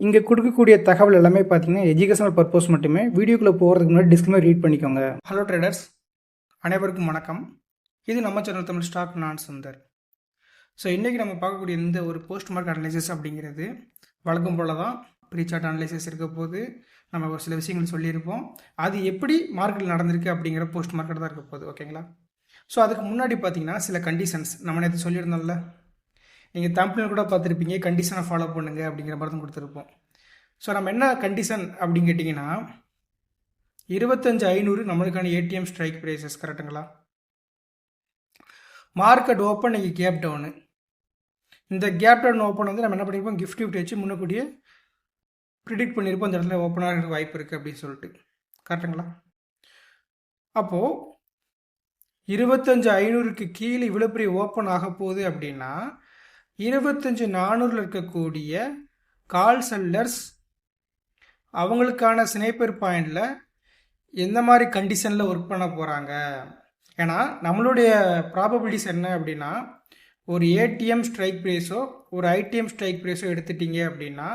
இங்கே கொடுக்கக்கூடிய தகவல் எல்லாமே பார்த்தீங்கன்னா எஜுகேஷனல் பர்பஸ் மட்டுமே வீடியோக்குள்ளே போகிறதுக்கு முன்னாடி டிஸ்கிளைமர் ரீட் பண்ணிக்கோங்க. ஹலோ ட்ரேடர்ஸ் அனைவருக்கும் வணக்கம். இது நம்ம சேனல் தமிழ் ஸ்டாக் நான் சுந்தர். ஸோ இன்றைக்கி நம்ம பார்க்கக்கூடிய இந்த ஒரு போஸ்ட் மார்க் அனலைசிஸ் அப்படிங்கிறது வழக்கம் போல தான் ப்ரீ சார்ட் அனலைசிஸ் இருக்க போது நம்ம ஒரு சில விஷயங்கள் சொல்லியிருப்போம். அது எப்படி மார்க்கெட்டில் நடந்திருக்கு அப்படிங்கிற போஸ்ட் மார்க்கெட் தான் இருக்க போகுது ஓகேங்களா ஸோ அதுக்கு முன்னாடி பார்த்தீங்கன்னா சில கண்டிஷன்ஸ் நம்ம நேற்று சொல்லியிருந்தோம்ல நீங்கள் தம்பில் கூட பார்த்துருப்பீங்க கண்டிஷனை ஃபாலோ பண்ணுங்க அப்படிங்கிற மாதிரி தான் கொடுத்துருப்போம். ஸோ நம்ம என்ன கண்டிஷன் அப்படின்னு கேட்டிங்கன்னா இருபத்தஞ்சு ஐநூறு நம்மளுக்கான ஏடிஎம் ஸ்ட்ரைக் ப்ரைஸஸ் கரெக்டுங்களா மார்க்கெட் ஓப்பன் நீங்கள் கேப் டவுனு இந்த கேப் டவுன் ஓப்பன் வந்து நம்ம என்ன பண்ணியிருப்போம் கிஃப்ட் கிஃப்ட் வச்சு முன்னக்கூடிய ப்ரிடிக்ட் பண்ணியிருப்போம் அந்த இடத்துல ஓப்பன் ஆகிறதுக்கு வாய்ப்பு இருக்குது அப்படின்னு சொல்லிட்டு. கரெக்டுங்களா அப்போது இருபத்தஞ்சு ஐநூறுக்கு கீழே இவ்வளோ பெரிய ஓப்பன் ஆக போகுது அப்படின்னா இருபத்தஞ்சு நானூறில் இருக்கக்கூடிய கால் செல்லர்ஸ் அவங்களுக்கான ஸ்னேப்பர் பாயிண்டில் எந்த மாதிரி கண்டிஷனில் ஒர்க் பண்ண போகிறாங்க ஏன்னா நம்மளுடைய ப்ராபபிலிட்டிஸ் என்ன அப்படின்னா ஒரு ஏடிஎம் ஸ்ட்ரைக் ப்ரைஸோ ஒரு ஐடிஎம் ஸ்ட்ரைக் ப்ரைஸோ எடுத்துட்டீங்க அப்படின்னா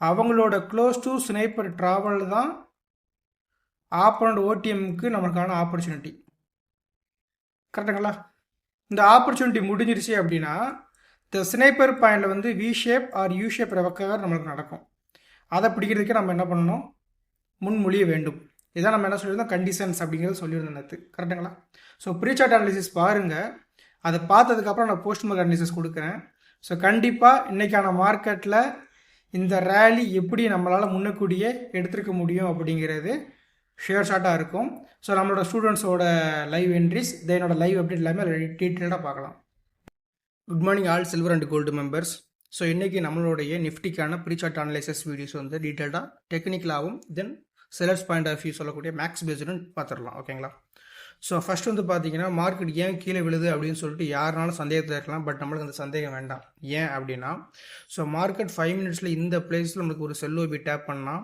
அவங்களோட க்ளோஸ் டு ஸ்னைப்பர் ட்ராவல் தான் ஆப்பனண்ட் ஓடிஎம்க்கு நம்மளுக்கான ஆப்பர்ச்சுனிட்டி கரெக்டுங்களா இந்த ஆப்பர்ச்சுனிட்டி முடிஞ்சிருச்சு அப்படின்னா இந்த ஸ்னைப்பர் பாயிண்டில் வந்து V shape or U shape ரெவக்கர் நம்மளுக்கு நடக்கும். அதை பிடிக்கிறதுக்கு நம்ம என்ன பண்ணணும்? முன்மொழிய வேண்டும். இதான் நம்ம என்ன சொல்லியிருந்தோம்? கண்டிஷன்ஸ் அப்படிங்கிறது சொல்லியிருந்தோம் நேற்று கரெக்டுங்களா ஸோ ப்ரீசார்ட் அனாலிசிஸ் பாருங்கள் அதை பார்த்ததுக்கப்புறம் நான் போஸ்ட் மார்க் அனாலிசிஸ் கொடுக்குறேன். ஸோ கண்டிப்பாக இன்றைக்கான மார்க்கெட்டில் இந்த ரேலி எப்படி நம்மளால் முன்னக்கூடிய எடுத்துருக்க முடியும் அப்படிங்கிறது ஷேர் ஷார்ட்டாக இருக்கும். ஸோ நம்மளோட ஸ்டூடெண்ட்ஸோட லைவ் என்ட்ரிஸ் இதனோட லைவ் அப்டேட் எல்லாமே டீட்டெயில்டாக பார்க்கலாம். Good morning all silver and gold members so இன்றைக்கி நம்மளுடைய நிஃப்டிக்கான ப்ரீசார்ட் அனலைசஸ் வீடியோஸ் வந்து டீட்டெயில்டாக டெக்னிக்கலாகவும் then sellers point of view சொல்லக்கூடிய மேக்ஸ் பேஸ்டுன்னு பார்த்துடலாம் ஓகேங்களா ஸோ ஃபஸ்ட் வந்து பார்த்தீங்கன்னா மார்க்கெட் ஏன் கீழே விழுது அப்படின்னு சொல்லிட்டு யாருனாலும் சந்தேகத்தில் இருக்கலாம் பட் நம்மளுக்கு அந்த சந்தேகம் வேண்டாம். ஏன் அப்படின்னா ஸோ மார்க்கெட் ஃபைவ் மினிட்ஸில் இந்த பிளேஸில் நம்மளுக்கு ஒரு செல்லோபி டேப் பண்ணால்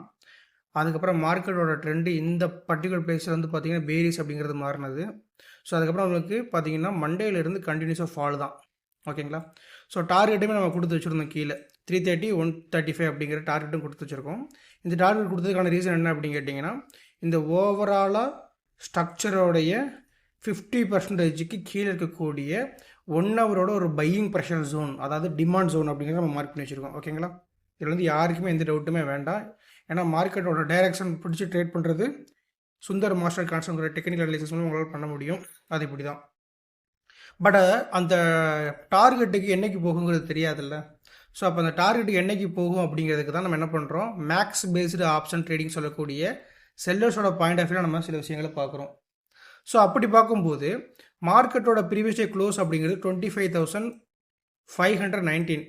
அதுக்கப்புறம் மார்க்கெட்டோட ட்ரெண்டு இந்த பர்டிகுலர் பிளேஸில் வந்து பார்த்தீங்கன்னா பேரிஸ் அப்படிங்கிறது மாறினது. ஸோ அதுக்கப்புறம் நம்மளுக்கு பார்த்தீங்கன்னா மண்டேலேருந்து கண்டினியூஸாக ஃபால் தான். ஓகேங்களா? ஸோ டார்கெட்டுமே நம்ம கொடுத்து வச்சுருந்தோம் கீழே. Three thirty one thirty five அப்படிங்கிற டார்கெட்டும் கொடுத்து வச்சுருக்கோம். இந்த டார்கெட் கொடுத்ததுக்கான ரீசன் என்ன அப்படின்னு கேட்டிங்கன்னா இந்த ஓவராலாக ஸ்ட்ரக்சரோடைய ஃபிஃப்டி பர்சன்டேஜுக்கு கீழே இருக்கக்கூடிய ஒன் ஹவரோட ஒரு பையிங் ப்ரெஷர் ஜோன் அதாவது டிமாண்ட் ஜோன் அப்படிங்கிறத நம்ம மார்க் பண்ணி வச்சுருக்கோம். ஓகேங்களா? இதில் வந்து யாருக்குமே எந்த டவுட்டுமே வேண்டாம். ஏன்னா மார்க்கெட்டோட டைரக்ஷன் பிடிச்சி ட்ரேட் பண்ணுறது Sundar master concept technical analysis மூலம் உங்களால் பண்ண முடியும். அது இப்படி தான் பட் அந்த டார்கெட்டுக்கு என்னைக்கு போகுங்கிறது தெரியாதுல்ல. ஸோ அப்போ அந்த டார்கெட்டுக்கு என்னைக்கு போகும் அப்படிங்கிறதுக்கு தான் நம்ம என்ன பண்ணுறோம் மேக்ஸ் பேஸ்டு ஆப்ஷன் ட்ரேடிங் சொல்லக்கூடிய செல்லர்ஸோட பாயிண்ட் ஆஃப் வியூ நம்ம சில விஷயங்களை பார்க்குறோம். ஸோ அப்படி பார்க்கும்போது மார்க்கெட்டோட ப்ரீவியஸ் டே க்ளோஸ் அப்படிங்கிறது twenty five thousand five hundred nineteen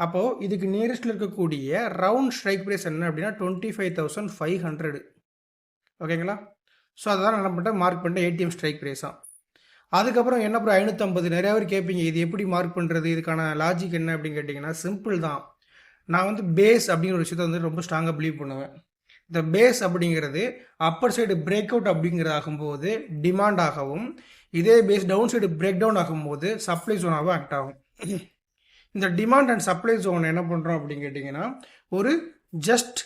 அப்போது இதுக்கு நியரஸ்ட்டில் இருக்கக்கூடிய ரவுண்ட் ஸ்ட்ரைக் ப்ரைஸ் என்ன அப்படின்னா twenty five thousand five hundred ஓகேங்களா ஸோ அதை தான் என்ன பண்ணிட்டேன் மார்க் பண்ணிட்டேன் ஏடிஎம் ஸ்ட்ரைக் ப்ரைஸாக அதுக்கப்புறம் என்ன அப்புறம் ஐநூற்றம்பது நிறையா பேர் கேட்பீங்க இது எப்படி மார்க் பண்ணுறது இதுக்கான லாஜிக் என்ன அப்படின்னு கேட்டிங்கன்னா சிம்பிள் தான். நான் வந்து பேஸ் அப்படிங்கிற ஒரு விஷயத்தை வந்து ரொம்ப ஸ்ட்ராங்காக பிலீவ் பண்ணுவேன். இந்த பேஸ் அப்படிங்கிறது அப்பர் சைடு பிரேக் அவுட் அப்படிங்கிறது ஆகும்போது டிமாண்ட் ஆகவும் இதே base down side break down ஆகும்போது சப்ளை ஜோனாகவும் ஆக்ட் ஆகும். இந்த டிமாண்ட் அண்ட் சப்ளை ஜோன் என்ன பண்ணுறோம் அப்படின்னு கேட்டிங்கன்னா ஒரு ஜஸ்ட்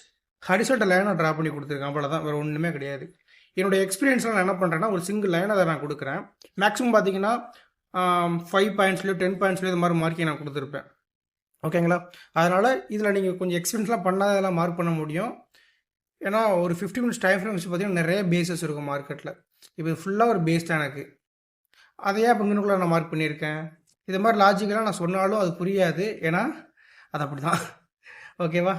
ஹரிசோட்ட லைனை ட்ரா பண்ணி கொடுத்துருக்கேன். அவ்வளோதான் வேறு ஒன்றுமே கிடையாது. என்னுடைய எக்ஸ்பீரியன்ஸில் நான் என்ன பண்ணுறேன்னா ஒரு சிங்கிள் லைனை அதை நான் கொடுக்குறேன். மேக்ஸிமம் பார்த்தீங்கன்னா ஃபைவ் பாயிண்ட்ஸ்லையோ டென் பாயிண்ட்ஸ்லையோ இது மாதிரி மார்க்கிங் நான் கொடுத்துருப்பேன். ஓகேங்களா அதனால் இதில் நீங்கள் கொஞ்சம் எக்ஸ்பீரியன்ஸ்லாம் பண்ணாதெல்லாம் மார்க் பண்ண முடியும். ஏன்னா ஒரு ஃபிஃப்டி மினிட்ஸ் டைம் ஃப்ரேம் வச்சு பார்த்தீங்கன்னா நிறைய பேசஸ் இருக்கும் மார்க்கெட்டில் இப்போ ஃபுல்லாக ஒரு பேஸ்டாக எனக்கு. அதையே இப்போ இங்கனுக்குள்ளே நான் மார்க் பண்ணியிருக்கேன்? இது மாதிரி லாஜிக்கெல்லாம் நான் சொன்னாலும் அது புரியாது. ஏன்னா அது அப்படி தான் ஓகேவா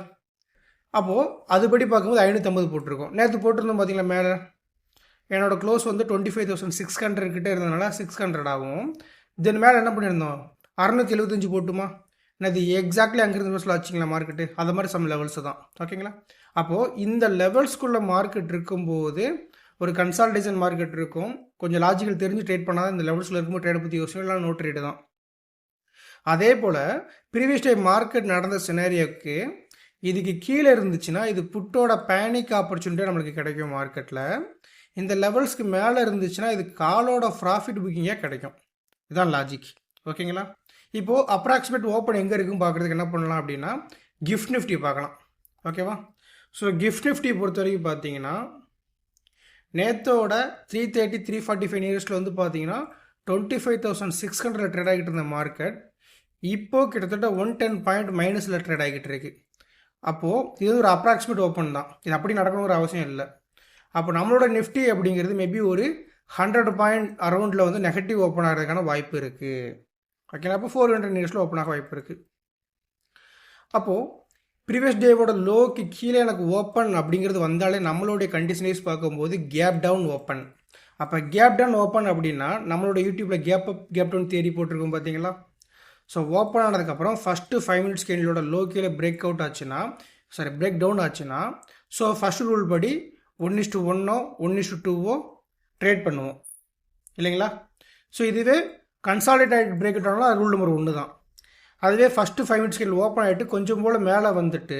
அப்போது அதுபடி பார்க்கும்போது ஐநூற்றம்பது போட்டிருக்கோம். நேற்று போட்டிருந்தோம் பார்த்தீங்களா மேலே? என்னோட க்ளோஸ் வந்து twenty five thousand six hundred கிட்டே இருந்ததுனால சிக்ஸ் ஹண்ட்ரட் ஆகும். தென் மேலே என்ன பண்ணியிருந்தோம் அறநூற்றி எழுபத்தஞ்சு போட்டுமா? இது எக்ஸாக்ட்லி அங்கிருந்து லெவல்ஸில் வச்சிங்களா மார்க்கெட்டு அது மாதிரி சம் லெவல்ஸ் தான். ஓகேங்களா அப்போது இந்த லெவல்ஸ்குள்ள மார்க்கெட் இருக்கும்போது ஒரு கன்சால்டேஷன் மார்க்கெட் இருக்கும். கொஞ்சம் லாஜிக்கல் தெரிஞ்சு ட்ரேட் பண்ணாத இந்த லெவல்ஸில் இருக்கும்போது ட்ரேட் பற்றி யோசிக்கும் இல்லை நோட் ட்ரேடு தான். அதே போல் ப்ரீவியஸ் டே மார்க்கெட் நடந்த சினேரியோக்கு இதுக்கு கீழே இருந்துச்சுன்னா இது புட்டோட பேனிக் ஆப்பர்ச்சுனிட்டி நம்மளுக்கு கிடைக்கும் மார்க்கெட்டில் இந்த லெவல்ஸ்க்கு மேலே இருந்துச்சுன்னா இது காலோட ப்ராஃபிட் புக்கிங்காக கிடைக்கும். இதுதான் லாஜிக் ஓகேங்களா இப்போது அப்ராக்சிமேட் ஓப்பன் எங்கே இருக்குன்னு பார்க்குறதுக்கு என்ன பண்ணலாம் அப்படின்னா கிஃப்ட் நிஃப்டி பார்க்கலாம். ஓகேவா ஸோ கிஃப்ட் நிஃப்டி பொறுத்த வரைக்கும் பார்த்தீங்கன்னா நேத்தோட three thirty three forty five நியர்ஸில் வந்து பார்த்தீங்கன்னா twenty five thousand six hundred trade ஆகிட்டு இருந்த மார்க்கெட் இப்போது கிட்டத்தட்ட ஒன் டென் பாயிண்ட் மைனஸில் ட்ரேட் ஆகிட்டு இருக்கு. அப்போது இது ஒரு அப்ராக்சிமேட் ஓப்பன் தான். இது அப்படி நடக்கணுங்கிற அவசியம் இல்லை. அப்போ நம்மளோட நிஃப்டி அப்படிங்கிறது மேபி ஒரு ஹண்ட்ரட் பாயிண்ட் அரௌண்டில் வந்து நெகட்டிவ் ஓப்பன் ஆகிறதுக்கான வாய்ப்பு இருக்குது ஓகேங்களா அப்போ ஃபோர் ஹண்ட்ரட் நியூஸில் ஓப்பன் ஆக வாய்ப்பு இருக்குது அப்போது ப்ரீவியஸ் டேவோட லோக்கு கீழே எனக்கு ஓப்பன் அப்படிங்கிறது வந்தாலே நம்மளுடைய கண்டிஷனைஸ் பார்க்கும்போது கேப் டவுன் ஓப்பன் அப்போ கேப் டவுன் ஓப்பன் அப்படின்னா நம்மளோட யூடியூப்பில் கேப் அப் கேப் டவுன் தேடி போட்டிருக்கோம் பார்த்தீங்களா ஸோ ஓப்பன் ஆனதுக்கப்புறம் ஃபஸ்ட்டு ஃபைவ் மினிட்ஸ் கேண்டிலோட லோ கீழே பிரேக் அவுட் ஆச்சுன்னா சாரி பிரேக் டவுன் ஆச்சுன்னா ஸோ ஃபஸ்ட் ரூல் படி ஒன் இஸ்டு ஒன்னோ ஒன் இஸ்டு டூவோ ட்ரேட் பண்ணுவோம். இல்லைங்களா? ஸோ இதுவே consolidate break out rule number ஒன்று தான். அதுவே first five minutes candle open ஆகிட்டு கொஞ்சம் போல் மேலே வந்துட்டு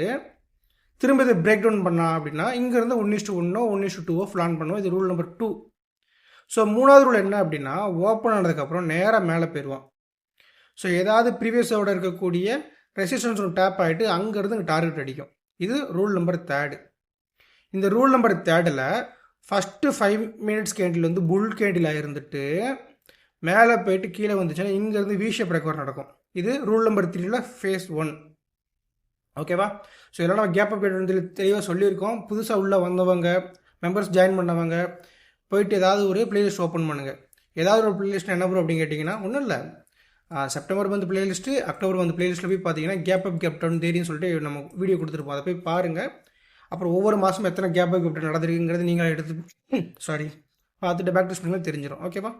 திரும்ப இதை பிரேக் டவுன் பண்ணா அப்படின்னா இங்கேருந்து ஒன் இஸ் ஒன்னோ ஒன் இஸ்டு டூவோ பிளான் பண்ணுவோம். இது ரூல் நம்பர் டூ ஸோ மூணாவது ரூல் என்ன அப்படின்னா ஓப்பன் ஆனதுக்கப்புறம் நேராக மேலே போயிடுவோம் ஸோ ஏதாவது ப்ரீவியஸோட இருக்கக்கூடிய ரெசிஸ்டன்ஸ் டேப் ஆகிட்டு அங்கேருந்து இங்கே டார்கெட் அடிக்கும். இது ரூல் நம்பர் தேர்டு இந்த ரூல் நம்பர் தேர்டில் ஃபஸ்ட்டு ஃபைவ் மினிட்ஸ் கேண்டில் வந்து புல் கேண்டிலாக இருந்துட்டு மேலே போயிட்டு கீழே வந்துச்சுன்னா இங்கேருந்து விஷேப் ரெக்கவர் நடக்கும். இது ரூல் நம்பர் த்ரீல ஃபேஸ் ஒன் ஓகேவா ஸோ இதெல்லாம் நம்ம கேப் அப் வந்து தெளிவாக சொல்லியிருக்கோம். புதுசாக உள்ளே வந்தவங்க மெம்பர்ஸ் ஜாயின் பண்ணவங்க போயிட்டு ஏதாவது ஒரு பிளேலிஸ்ட் ஓப்பன் பண்ணுங்கள் ஏதாவது ஒரு பிளேலிஸ்ட் என்ன ப்ரோ அப்படின்னு கேட்டிங்கன்னா ஒன்றும் இல்லை. செப்டம்பர் வந்து பிளேலிஸ்ட்டு அக்டோபர் வந்து பிளேலிஸ்ட்டில் போய் பார்த்தீங்கன்னா கேப் அப் கேப் டவுன் தேரின்னு சொல்லிட்டு நம்ம வீடியோ கொடுத்துருப்போம். அதை போய் பாருங்கள் அப்புறம் ஒவ்வொரு மாதம் எத்தனை கேப் கூப்பிட்டு நடந்திருக்குங்கிறது நீங்கள் எடுத்து சாரி பார்த்துட்டு பேக் டெஸ்ட் பண்ணுங்கள் தெரிஞ்சிடும் ஓகேவா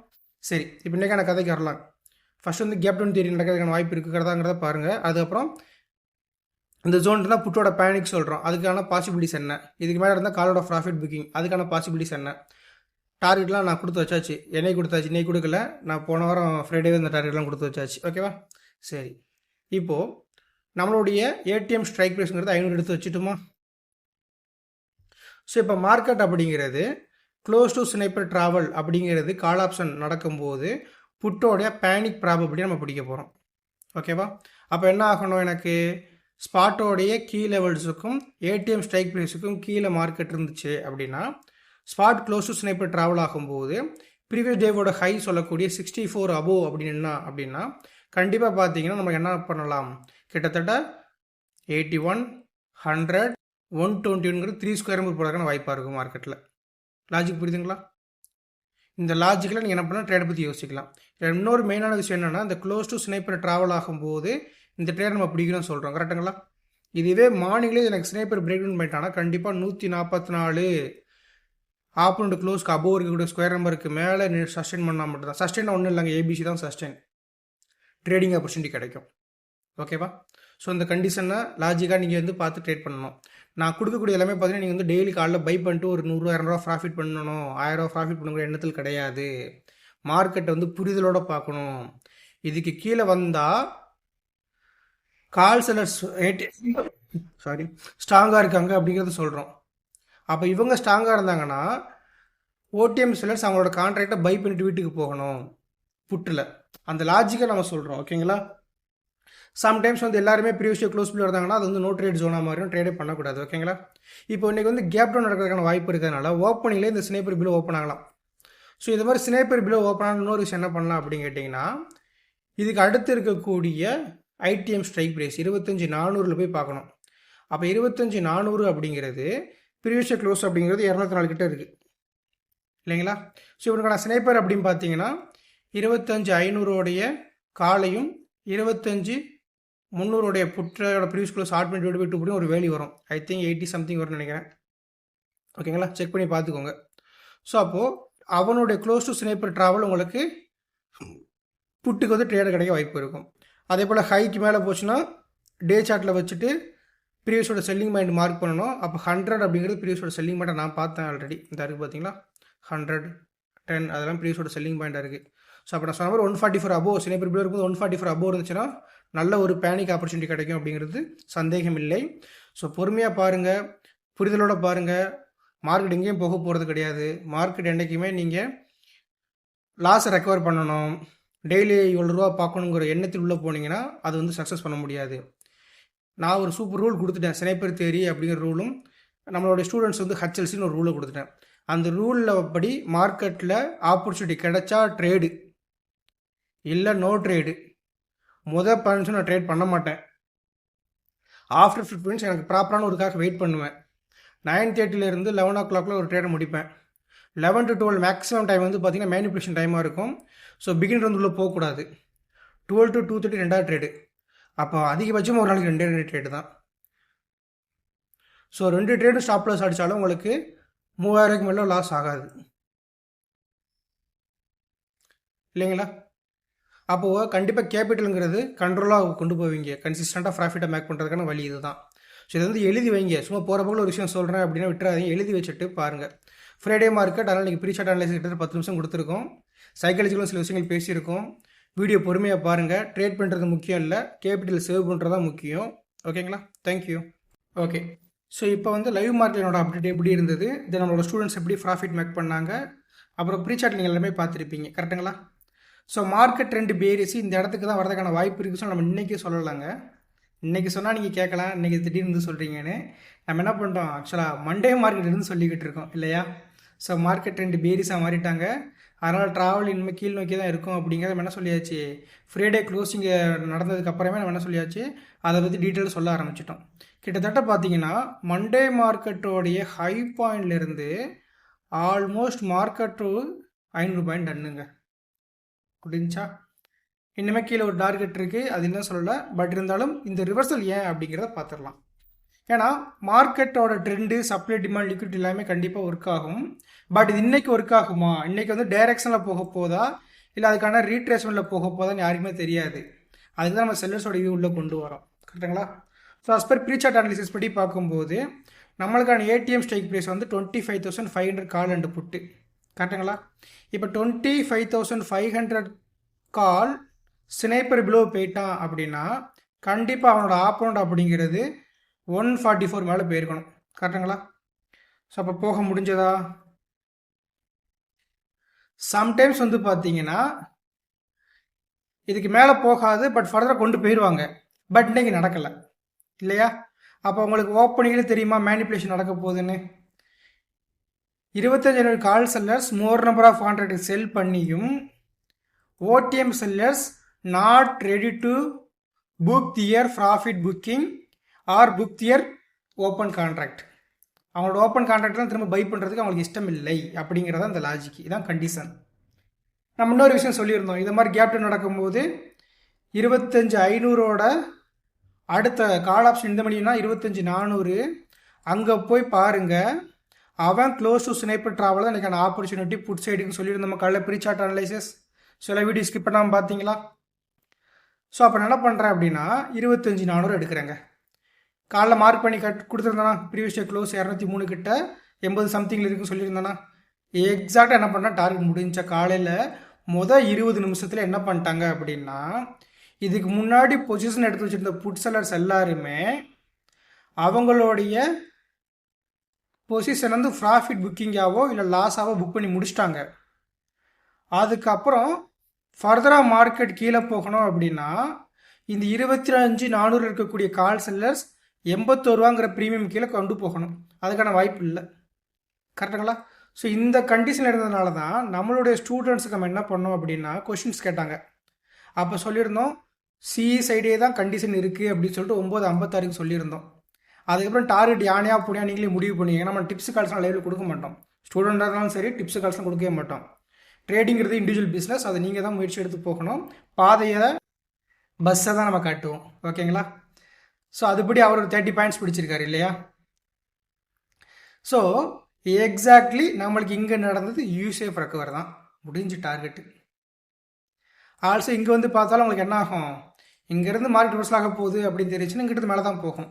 சரி இப்போ இன்றைக்கான கதைக்கு வரலாம். ஃபஸ்ட் வந்து கேப் டவுன் தேரி நடக்கிறதுக்கான வாய்ப்பு இருக்குங்கிறதாங்கிறத பாருங்கள் அதுக்கப்புறம் இந்த ஜோன் இருந்தால் புட்டோட பேனிக் சொல்கிறோம் அதுக்கான பாசிபிலிட்டிஸ் என்ன? இதுக்கு மேலே இருந்தால் காலோட ப்ராஃபிட் புக்கிங் அதுக்கான பாசிபிலிட்டிஸ் என்ன? டார்கெட்லாம் நான் கொடுத்து வச்சாச்சு. என்னை கொடுத்தாச்சு இன்னைக்கு கொடுக்கல. நான் போன வாரம் ஃப்ரைடே இந்த டார்கெட்லாம் கொடுத்து வச்சாச்சு. ஓகேவா சரி. இப்போது நம்மளுடைய ஏடிஎம் ஸ்ட்ரைக் ப்ரைஸ்ங்கிறது ஐநூறு எடுத்து வச்சுட்டுமா? ஸோ இப்போ மார்க்கெட் அப்படிங்கிறது க்ளோஸ் டு ஸ்னைப்பர் ட்ராவல் அப்படிங்கிறது கால் ஆப்ஷன் நடக்கும்போது புட்டோடைய பேனிக் ப்ராபபிலிட்டி நம்ம பிடிக்க போகிறோம் ஓகேவா அப்போ என்ன ஆகணும் எனக்கு? ஸ்பாட்டோடைய கீ லெவல்ஸுக்கும் ஏடிஎம் ஸ்ட்ரைக் ப்ரைஸுக்கும் கீழே மார்க்கெட் இருந்துச்சு அப்படின்னா spot close to sniper travel ஆகும்போது ப்ரீவியஸ் டேவோட ஹை சொல்லக்கூடிய சிக்ஸ்டி ஃபோர் அபோவ் அப்படின்னா அப்படின்னா கண்டிப்பாக பார்த்தீங்கன்னா நம்ம என்ன பண்ணலாம்? கிட்டத்தட்ட eighty one hundred one twenty ஒன்ங்கிறது three square metre போடுறதுக்கான வாய்ப்பாக இருக்கும் மார்க்கெட்டில் லாஜிக் புரியுதுங்களா? இந்த லாஜிக்கில் நீங்கள் என்ன பண்ணால் ட்ரேடை பற்றி யோசிக்கலாம். இன்னொரு மெயினான விஷயம் என்னென்னா இந்த க்ளோஸ் டு ஸ்னைப்பர் ட்ராவல் ஆகும்போது இந்த ட்ரேட் நம்ம பிடிக்கணும்னு சொல்கிறோம் கரெக்டுங்களா இதுவே மார்னிங்லேயே எனக்கு ஸ்னைப்பர் பிரேக் டவுன் பண்ணிட்டானா கண்டிப்பாக நூற்றி நாற்பத்தி நாலு ஆப்போனண்ட் க்ளோஸ்க்கு அபோவ் இருக்கக்கூடிய ஸ்கொயர் நம்பருக்கு மேலே சஸ்டெயின் பண்ணால் மட்டும்தான். சஸ்டெயின் ஒன்றும் இல்லைங்க. ஏபிசி தான் சஸ்டெயின் ட்ரேடிங் ஆப்பர்ச்சுனிட்டி கிடைக்கும். ஓகேவா ஸோ இந்த கண்டிஷனை லாஜிக்காக நீங்கள் வந்து பார்த்து ட்ரேட் பண்ணணும். நான் கொடுக்கக்கூடிய எல்லாமே பார்த்தீங்கன்னா நீங்கள் வந்து டெய்லி காலைல பை பண்ணிட்டு ஒரு நூறுரூவா இரநூறுவா ப்ராஃபிட் பண்ணணும் ஆயிரரூவா ப்ராஃபிட் பண்ணுங்கிற எண்ணத்தில் கிடையாது. மார்க்கெட்டை வந்து புரிதலோடு பார்க்கணும். இதுக்கு கீழே வந்தால் கால் செலர்ஸ் சாரி ஸ்ட்ராங்காக இருக்காங்க அப்படிங்கிறத சொல்கிறோம் அப்போ இவங்க ஸ்ட்ராங்காக இருந்தாங்கன்னா ஓடிஎம் செல்லர்ஸ் அவங்களோட கான்ட்ராக்டை பை பண்ணிட்டு வீட்டுக்கு போகணும். புட்டில். அந்த லாஜிக்கை நம்ம சொல்கிறோம் ஓகேங்களா சம்டைம்ஸ் வந்து எல்லாருமே ப்ரீவியஸ் க்ளோஸ் பண்ணி இருந்தாங்கன்னா அது வந்து நோ ட்ரேட் ஜோனாக மாதிரியும் ட்ரேடே பண்ணக்கூடாது ஓகேங்களா இப்போ இன்றைக்கி வந்து கேப் டவுன் நடக்கிறதுக்கான வாய்ப்பு இருக்கிறதுனால ஓப்பனிங்லேயே இந்த ஸ்னேப்பர் பில்லோ ஓப்பன் ஆகலாம். ஸோ இது மாதிரி ஸ்னேப்பர் பிலோ ஓப்பன் ஆன இன்னொரு விஷயம் என்ன பண்ணலாம் அப்படின்னு கேட்டிங்கன்னா இதுக்கு அடுத்து இருக்கக்கூடிய ஐடிஎம் ஸ்ட்ரைக் ப்ரைஸ் இருபத்தஞ்சி நானூறில் போய் பார்க்கணும். அப்போ இருபத்தஞ்சி நானூறு அப்படிங்கிறது ப்ரீவியஸ் க்ளோஸ் அப்படிங்கிறது இரநூத்தி நாலு கிட்டே இருக்குது இல்லைங்களா? ஸோ இவனுக்கான ஸ்னேப்பர் அப்படின்னு பார்த்தீங்கன்னா இருபத்தஞ்சி ஐநூறோடைய காலையும் இருபத்தஞ்சி முன்னூறுடைய புற்றோட ப்ரீவியஸ் க்ளோஸ் ஆட் பண்ணி டிவைட் டூ ஒரு வேல்யூ வரும். ஐ திங்க் எயிட்டி சம்திங் வரும்னு நினைக்கிறேன். ஓகேங்களா செக் பண்ணி பார்த்துக்கோங்க. ஸோ அப்போது அவனுடைய க்ளோஸ் டு ஸ்னேப்பர் ட்ராவல் உங்களுக்கு புட்டுக்கு வந்து ட்ரேடர் கிடைக்க வாய்ப்பு இருக்கும். அதே போல் ஹைக்கு மேலே போச்சுன்னா டே சார்ட்டில் வச்சுட்டு ப்ரீவியஸோட செல்லிங் பாயிண்ட் மார்க் பண்ணணும். அப்போ ஹண்ட்ரட் அப்படிங்கிறது ப்ரீவியஸோட செல்லிங் பாயிண்ட் நான் பார்த்தேன் ஆல்ரெடி இந்த இருக்குது பார்த்தீங்களா ஹண்ட்ரட் டென் அதெல்லாம் ப்ரீவியஸோட செல்லிங் பாயிண்ட்டாக இருக்குது ஸோ அப்போ நான் சொன்ன ஒன் ஃபார்ட்டி ஃபோர் அபோவ் சில இப்படி இருக்கும்போது ஒன் ஃபார்ட்டி ஃபோர் அபோவ் இருந்துச்சுன்னா நல்ல ஒரு பேனிக் ஆப்பர்ச்சுனிட்டி கிடைக்கும் அப்படிங்கிறது சந்தேகம் இல்லை ஸோ பொறுமையாக பாருங்கள் புரிதலோடு பாருங்கள் மார்க்கெட் எங்கேயும் போக போகிறது கிடையாது. மார்க்கெட் என்றைக்குமே நீங்கள் லாஸை ரெக்கவர் பண்ணணும். டெய்லி இவ்வளோ ரூபா பார்க்கணுங்கிற எண்ணத்தில் உள்ளே போனீங்கன்னா அது வந்து சக்ஸஸ் பண்ண முடியாது. நான் ஒரு சூப்பர் ரூல் கொடுத்துட்டேன். சினைப்பர் தேரி அப்படிங்கிற ரூலும் நம்மளுடைய ஸ்டூடெண்ட்ஸ் வந்து ஹச்எல்சின்னு ஒரு ரூலை கொடுத்துட்டேன். அந்த ரூலில் படி மார்க்கெட்டில் ஆப்பர்ச்சுனிட்டி கிடைச்சா ட்ரேடு இல்லை நோ ட்ரேடு முதல் பதினஞ்சு நான் ட்ரேட் பண்ண மாட்டேன். ஆஃப்டர் ஃபிஃப்ட் மினிட்ஸ் எனக்கு ப்ராப்பரான ஒருக்காக வெயிட் பண்ணுவேன். நைன் தேர்ட்டிலேருந்து லெவன் ஓ கிளாக்ல ஒரு ட்ரேடை முடிப்பேன். Eleven to twelve maximum time வந்து பார்த்தீங்கன்னா மேனிப்புலேஷன் டைமாக இருக்கும். ஸோ பிகினர் வந்து உள்ளே போகக்கூடாது. டுவெல் டு டூ தேர்ட்டி ரெண்டாவது ட்ரேடு அப்போ அதிகபட்சமாக ஒரு நாளைக்கு ரெண்டே ரெண்டு ட்ரேடு தான். ஸோ ரெண்டு ட்ரேடும் ஸ்டாப் லாஸ் அடித்தாலும் உங்களுக்கு மூவாயிரக்கு மேலே லாஸ் ஆகாது. இல்லைங்களா? அப்போது கண்டிப்பாக கேபிட்டலுங்கிறது கண்ட்ரோலாக கொண்டு போவீங்க. கன்சிஸ்டண்ட்டாக ப்ராஃபிட்டை மேக் பண்ணுறதுக்கான வழி இதுதான். ஸோ இதை வந்து எழுதி வைங்க. சும்மா போகிற போல ஒரு விஷயம் சொல்கிறேன் அப்படின்னா விட்டுறாதீங்க. எழுதி வச்சுட்டு பாருங்கள் ஃப்ரைடே மார்க்கெட் அதனால் நீங்கள் ப்ரீ சார்ட் அனலைஸ் கிட்ட பத்து நிமிஷம் கொடுத்துருக்கோம். சைக்காலஜிக்கலும் சில விஷயங்கள் பேசியிருக்கோம். வீடியோ பொறுமையாக பாருங்கள் ட்ரேட் பண்ணுறது முக்கியம் இல்லை. கேபிட்டல் சேவ் பண்ணுறது தான் முக்கியம் ஓகேங்களா தேங்க்யூ ஓகே ஸோ இப்போ வந்து லைவ் மார்க்கெட்டோட அப்டேட் எப்படி இருந்தது? இது நம்மளோட ஸ்டூடெண்ட்ஸ் எப்படி ப்ராஃபிட் மேக் பண்ணாங்க? அப்புறம் ப்ரீசார்ட் நீங்கள் எல்லாமே பார்த்துருப்பீங்க. கரெக்டுங்களா ஸோ மார்க்கெட் ட்ரெண்ட் பேரிஸ் இந்த இடத்துக்கு தான் வரதுக்கான வாய்ப்பு இருக்குது நம்ம இன்றைக்கி சொல்லலாங்க. இன்றைக்கி சொன்னால் நீங்கள் கேட்கலாம். இன்றைக்கி திடீர்னு சொல்கிறீங்கன்னு நம்ம என்ன பண்ணுறோம் ஆக்சுவலாக மண்டே மார்க்கெட் இருந்து சொல்லிக்கிட்டு இருக்கோம் இல்லையா? ஸோ மார்க்கெட் ட்ரெண்ட் பேரிஸாக மாறிட்டாங்க. அதனால் ட்ராவல் இனிமேல் கீழ் நோக்கி தான் இருக்கும் அப்படிங்கிறத நம்ம என்ன சொல்லியாச்சு? ஃப்ரைடே க்ளோசிங் நடந்ததுக்கு அப்புறமே நம்ம என்ன சொல்லியாச்சு? அதை பற்றி டீட்டெயில் சொல்ல ஆரம்பிச்சிட்டோம். கிட்டத்தட்ட பார்த்தீங்கன்னா மண்டே மார்க்கெட்டோடைய ஹை பாயிண்ட்லேருந்து ஆல்மோஸ்ட் மார்க்கெட்டு ஐநூறு பாயிண்ட் அண்ணுங்க முடிஞ்சா இன்னுமே கீழே ஒரு டார்கெட் இருக்குது அது என்ன சொல்லலை. பட் இருந்தாலும் இந்த ரிவர்சல் ஏன் அப்படிங்கிறத பார்த்துடலாம். ஏன்னா மார்க்கெட்டோட ட்ரெண்டு சப்ளை டிமாண்ட் லிக்விட் எல்லாமே கண்டிப்பாக ஒர்க் ஆகும். பட் இது இன்னைக்கு ஒர்க் ஆகுமா? இன்னைக்கு வந்து டைரக்ஷனில் போக போதா? இல்லை அதுக்கான ரீட்ரேஸ்மெண்ட்டில் போக போதான்னு யாருக்குமே தெரியாது. அதுக்கு தான் நம்ம செல்லர்ஸோட இது உள்ளே கொண்டு வரோம். கரெக்டுங்களா so as per pre chart analysis படி பார்க்கும்போது நம்மளுக்கான ஏடிஎம் ஸ்ட்ரைக் ப்ரைஸ் வந்து twenty five thousand five hundred call and put கரெக்டுங்களா? இப்போ twenty five thousand five hundred call sniper below போயிட்டான் அப்படின்னா கண்டிப்பாக அவனோட ஆப்போனண்ட் அப்படிங்கிறது ஒன் ஃபார்ட்டி ஃபோர் மேலே போயிருக்கணும். கரெக்டுங்களா? ஸோ அப்போ போக முடிஞ்சதா? சம்டைம்ஸ் வந்து பார்த்தீங்கன்னா இதுக்கு மேலே போகாது பட் ஃபர்தராக கொண்டு போயிடுவாங்க பட் இன்னைக்கு நடக்கலை. இல்லையா? அப்போ உங்களுக்கு ஓப்பனிங்கில் தெரியுமா? மேனிப்புலேஷன் நடக்க போகுதுன்னு? இருபத்தஞ்சு call sellers more number of contract sell பண்ணியும் OTM sellers not ready to book their profit booking or book their open contract அவங்களோட ஓப்பன் கான்ட்ராக்ட்லாம் திரும்ப பை பண்ணுறதுக்கு அவங்களுக்கு இஷ்டம் இல்லை அப்படிங்கிறத அந்த லாஜிக் இதான் கண்டிஷன் நம்ம இன்னொரு விஷயம் சொல்லியிருந்தோம். இது மாதிரி கேப்டன் நடக்கும்போது இருபத்தஞ்சு ஐநூறோட அடுத்த கால் ஆப்ஷன் இந்த மணினா இருபத்தஞ்சி நானூறு. அங்கே போய் பாருங்கள் அவன் க்ளோஸ் டு ஸ்னைப்பர் ட்ராவல் தான் எனக்கான ஆப்பர்ச்சுனிட்டி புட் சைடுன்னு சொல்லியிருந்தோம் காலையில் ப்ரீ சார்ட் அனலைசஸ் சில வீடியோ ஸ்கிப் பண்ணாமல் பார்த்தீங்களா? ஸோ அப்போ என்ன பண்ணுறேன் அப்படின்னா இருபத்தஞ்சி நானூறு எடுக்கிறேங்க. காலைல மார்க் பண்ணி கட் கொடுத்துருந்தானா ப்ரீவியஸ் இயர் க்ளோஸ் இரநூத்தி மூணு கிட்ட எண்பது சம்திங்கில் இருக்குன்னு சொல்லியிருந்தானா எக்ஸாக்டாக என்ன பண்ணால் டார்கெட் முடிஞ்ச காலையில் மொதல் இருபது நிமிஷத்தில் என்ன பண்ணிட்டாங்க அப்படின்னா இதுக்கு முன்னாடி பொசிஷன் எடுத்து வச்சுருந்த புட் செல்லர்ஸ் எல்லாருமே அவங்களுடைய பொசிஷன் வந்து ப்ராஃபிட் புக்கிங்காவோ இல்லை லாஸாவோ புக் பண்ணி முடிச்சிட்டாங்க. அதுக்கப்புறம் ஃபர்தராக மார்க்கெட் கீழே போகணும் அப்படின்னா இந்த இருபத்தி அஞ்சு நானூறு இருக்கக்கூடிய கால் செல்லர்ஸ் எண்பத்தோருவாங்கிற ப்ரீமியம் கீழே கொண்டு போகணும். அதுக்கான வாய்ப்பு இல்லை. கரெக்டுங்களா ஸோ இந்த கண்டிஷன் இருந்ததுனால தான் நம்மளுடைய ஸ்டூடெண்ட்ஸுக்கு நம்ம என்ன பண்ணோம் அப்படின்னா கொஷின்ஸ் கேட்டாங்க. அப்போ சொல்லியிருந்தோம் சி சைடே தான் கண்டிஷன் இருக்குது அப்படின்னு சொல்லிட்டு ஒம்பது ஐம்பத்தாறுக்கு சொல்லியிருந்தோம். அதுக்கப்புறம் டார்கெட் யானையாக புனியா நீங்களே முடிவு பண்ணுவீங்க நம்ம டிப்ஸ் கால்ஸ்லாம் லைவில் கொடுக்க மாட்டோம். ஸ்டூடெண்டாக இருந்தாலும் சரி டிப்ஸ் கால்ஸ்லாம் கொடுக்கவே மாட்டோம். ட்ரேடிங்கிறது இண்டிவிஜுவல் பிஸ்னஸ் அதை நீங்கள் தான் முயற்சி எடுத்து போகணும். பாதையை பஸ்ஸை தான் நம்ம காட்டுவோம். ஓகேங்களா? ஸோ அதுபடி அவர் ஒரு தேர்ட்டி பாயிண்ட்ஸ் பிடிச்சிருக்காரு இல்லையா? ஸோ எக்ஸாக்ட்லி நம்மளுக்கு இங்கே நடந்தது யூசேஃப் ரெக்கவர் தான். முடிஞ்சு டார்கெட்டு ஆல்சோ இங்கே வந்து பார்த்தாலும் உங்களுக்கு என்ன ஆகும்? இங்கேருந்து மார்க்கெட் ரிவர்சல் ஆக போகுது அப்படின்னு தெரிஞ்சுன்னா இங்கிட்ட மேலே தான் போகும்.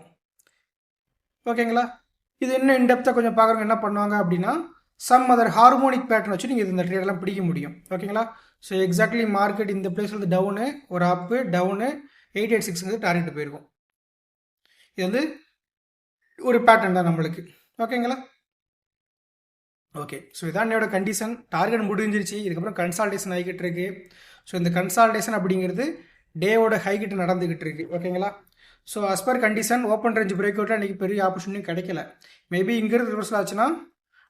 ஓகேங்களா? இது இன்னும் இன்டெப்த்தாக கொஞ்சம் பார்க்குறவங்க என்ன பண்ணுவாங்க அப்படின்னா சம் அதர் ஹார்மோனிக் பேட்டர்ன் வச்சு நீங்கள் இந்த ட்ரேடெல்லாம் பிடிக்க முடியும். ஓகேங்களா? ஸோ எக்ஸாக்ட்லி மார்க்கெட் இந்த பிளேஸில் வந்து டவுனு ஒரு அப்பு டவுனு எயிட் எயிட் சிக்ஸ்ங்கிறது டார்கெட் போயிருக்கும். இது வந்து ஒரு பேட்டர்ன் தான் நம்மளுக்கு. ஓகேங்களா? ஓகே ஸோ இதான் என்னோட கண்டிஷன் டார்கெட் முடிஞ்சிருச்சு. இதுக்கப்புறம் கன்சால்டேஷன் ஆகிக்கிட்டு இருக்கு. ஸோ இந்த கன்சால்டேஷன் அப்படிங்கிறது டேவோட ஹைகிட்ட நடந்துக்கிட்டு இருக்கு. ஓகேங்களா? So as per condition open range break அவுட்டில் இன்றைக்கி பெரிய ஆப்பர்ச்சுனிட்டி கிடைக்கல. மேபி இங்கிருந்து ரிவர்ஸில் ஆச்சுன்னா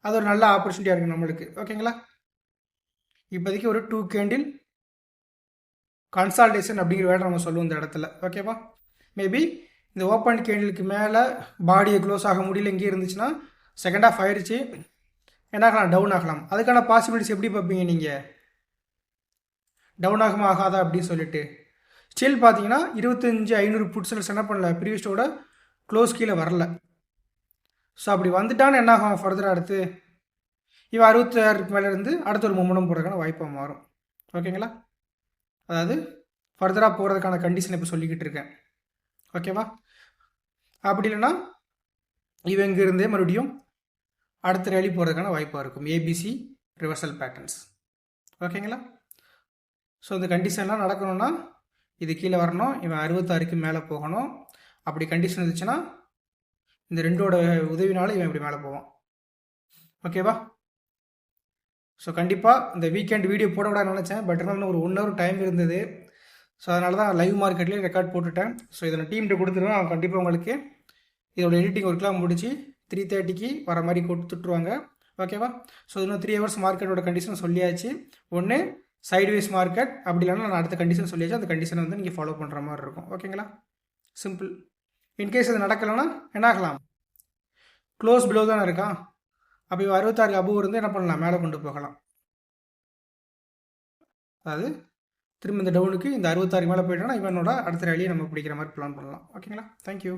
அது ஒரு நல்ல ஆப்பர்ச்சுனிட்டியாக இருக்கும் நம்மளுக்கு. ஓகேங்களா இப்போதைக்கு ஒரு டூ கேண்டில் கன்சால்டேஷன் அப்படிங்கிற வேலை நம்ம சொல்லுவோம் இந்த இடத்துல. ஓகேவா மேபி இந்த ஓப்பன் கேண்டிலுக்கு மேலே பாடியை க்ளோஸ் ஆக முடியல இங்கே இருந்துச்சுன்னா செகண்ட் ஆஃப் ஆயிடுச்சு. என்ன ஆகலாம் டவுன் ஆகலாம். அதுக்கான பாசிபிலிட்டிஸ் எப்படி பார்ப்பீங்க நீங்கள் டவுன் ஆகுமா ஆகாதா அப்படின்னு சொல்லிட்டு. ஸ்டில் பார்த்தீங்கன்னா இருபத்தஞ்சு ஐநூறு புட்ஸில் என்ன பண்ணல. ப்ரீவியஸோட க்ளோஸ் கீழே வரல. ஸோ அப்படி வந்துட்டான்னு என்ன ஆகும்? ஃபர்தராக அடுத்து இவன் அறுபத்தாறுக்கு மேலே இருந்து அடுத்த ஒரு மூமெண்டம் போகிறதுக்கான வாய்ப்பாக மாறும். ஓகேங்களா அதாவது ஃபர்தராக போகிறதுக்கான கண்டிஷன் இப்போ சொல்லிக்கிட்டு இருக்கேன். ஓகேவா அப்படி இல்லைன்னா இவன் இங்கிருந்தே மறுபடியும் அடுத்த ரேலி போகிறதுக்கான வாய்ப்பாக இருக்கும். ஏபிசி ரிவர்சல் பேட்டர்ன்ஸ் ஓகேங்களா ஸோ இந்த கண்டிஷன்லாம் நடக்கணும்னா இது கீழே வரணும். இவன் அறுபத்தாறுக்கு மேலே போகணும். அப்படி கண்டிஷன் இருந்துச்சுன்னா இந்த ரெண்டோட உதவினால இவன் இப்படி மேலே போவான். ஓகேவா ஸோ கண்டிப்பாக இந்த வீக்கெண்ட் வீடியோ போட விட நினச்சேன். பட் இருந்தாலும் ஒரு ஒன் ஹவர் டைம் இருந்தது. ஸோ அதனால தான் லைவ் மார்க்கெட்லேயும் ரெக்கார்ட் போட்டுட்டேன். ஸோ இதை நான் டீம்கிட்ட கொடுத்துருவேன். அவன் கண்டிப்பாக உங்களுக்கு இதோட எடிட்டிங் ஒர்க்லாம் முடிச்சு த்ரீ தேர்ட்டிக்கு வர மாதிரி கொடுத்துட்ருவாங்க ஓகேவா ஸோ இன்னும் த்ரீ ஹவர்ஸ் மார்க்கெட்டோட கண்டிஷன் சொல்லியாச்சு. ஒன்று சைட்வேஸ் மார்க்கெட் அப்படி இல்லைன்னா நான் அடுத்த கண்டிஷன் சொல்லியாச்சு அந்த கண்டிஷனை வந்து நீங்கள் ஃபாலோ பண்ணுற மாதிரி இருக்கும். ஓகேங்களா சிம்பிள் இன்கேஸ் அது நடக்கலைன்னா என்ன ஆகலாம்? க்ளோஸ் பிலோ தானே இருக்கான் அப்போ இவன் அறுபத்தாறு அபூவ் இருந்து என்ன பண்ணலாம்? மேலே கொண்டு போகலாம். அதாவது திரும்ப இந்த டவுனுக்கு இந்த அறுபத்தாறு மேலே போயிட்டோன்னா இவனோட அடுத்த ரேலியை நம்ம பிடிக்கிற மாதிரி பிளான் பண்ணலாம். ஓகேங்களா தேங்க்யூ